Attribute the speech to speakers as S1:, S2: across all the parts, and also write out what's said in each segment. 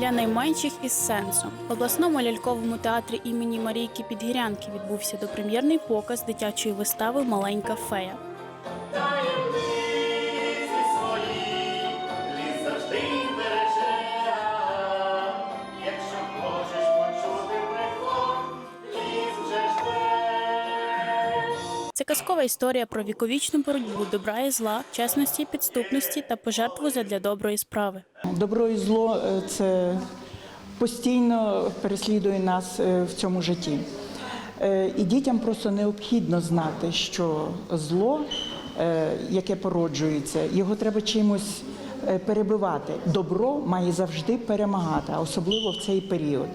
S1: для найменших із сенсом. В обласному ляльковому театрі імені Марійки Підгірянки відбувся допрем'єрний показ дитячої вистави Маленька фея. Це казкова історія про віковічну боротьбу добра і зла, чесності, підступності та пожертву задля доброї справи.
S2: Добро і зло е, це постійно переслідує нас е, в цьому житті. Е, І дітям просто необхідно знати, що зло, яке породжується, його треба чимось перебивати. Добро має завжди перемагати, особливо в цей період.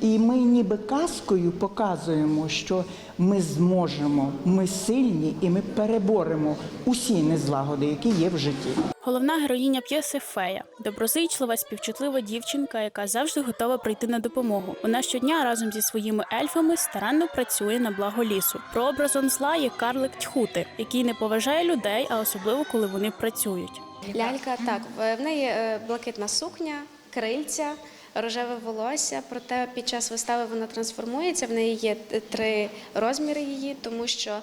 S2: І ми ніби казкою показуємо, що ми зможемо, ми сильні і ми переборемо усі незлагоди, які є в житті.
S1: Головна героїня п'єси Фея доброзичлива, співчутлива дівчинка, яка завжди готова прийти на допомогу. Вона щодня разом зі своїми ельфами старанно працює на благо лісу. Прообразом зла є карлик Тьхути, який не поважає людей, а особливо коли вони працюють.
S3: Лялька, так, в неї е, блакитна сукня, крильця, рожеве волосся. Проте під час вистави вона трансформується. В неї є три розміри її, тому що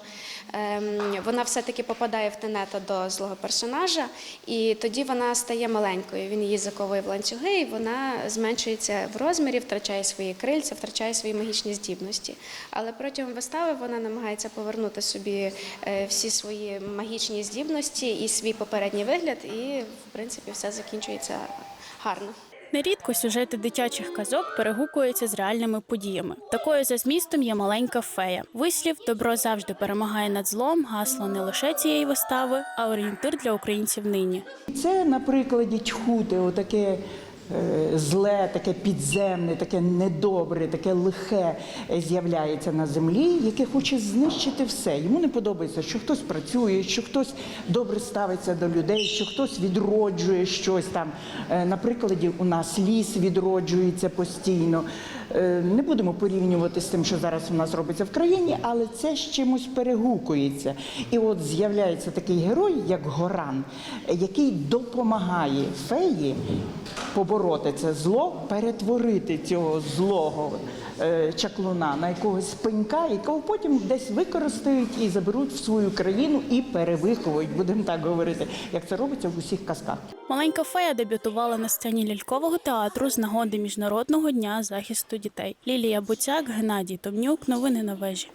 S3: ем, вона все-таки попадає в тенета до злого персонажа, і тоді вона стає маленькою. Він її заковує в ланцюги, і вона зменшується в розмірі, втрачає свої крильця, втрачає свої магічні здібності. Але протягом вистави вона намагається повернути собі е, всі свої магічні здібності і свій попередній вигляд, і в принципі все закінчується гарно.
S1: Нерідко сюжети дитячих казок перегукуються з реальними подіями. Такою за змістом є маленька фея. Вислів добро завжди перемагає над злом, гасло не лише цієї вистави, а орієнтир для українців нині.
S2: Це на прикладі тьхути, отаке зле, таке підземне, таке недобре, таке лихе е, з'являється на землі, яке хоче знищити все. Йому не подобається, що хтось працює, що хтось добре ставиться до людей, що хтось відроджує щось там. Наприклад, На прикладі у нас ліс відроджується постійно. Е, Не будемо порівнювати з тим, що зараз у нас робиться в країні, але це з чимось перегукується. І от з'являється такий герой, як Горан, який допомагає феї побороти це зло, перетворити цього злого е, чаклуна на якогось пенька, якого потім десь використають і заберуть в свою країну і перевиховують, будемо так говорити, як це робиться в усіх казках.
S1: Маленька фея дебютувала на сцені лялькового театру з нагоди міжнародного дня захисту дітей. Лілія Буцяк, Геннадій Томнюк. Новини на вежі.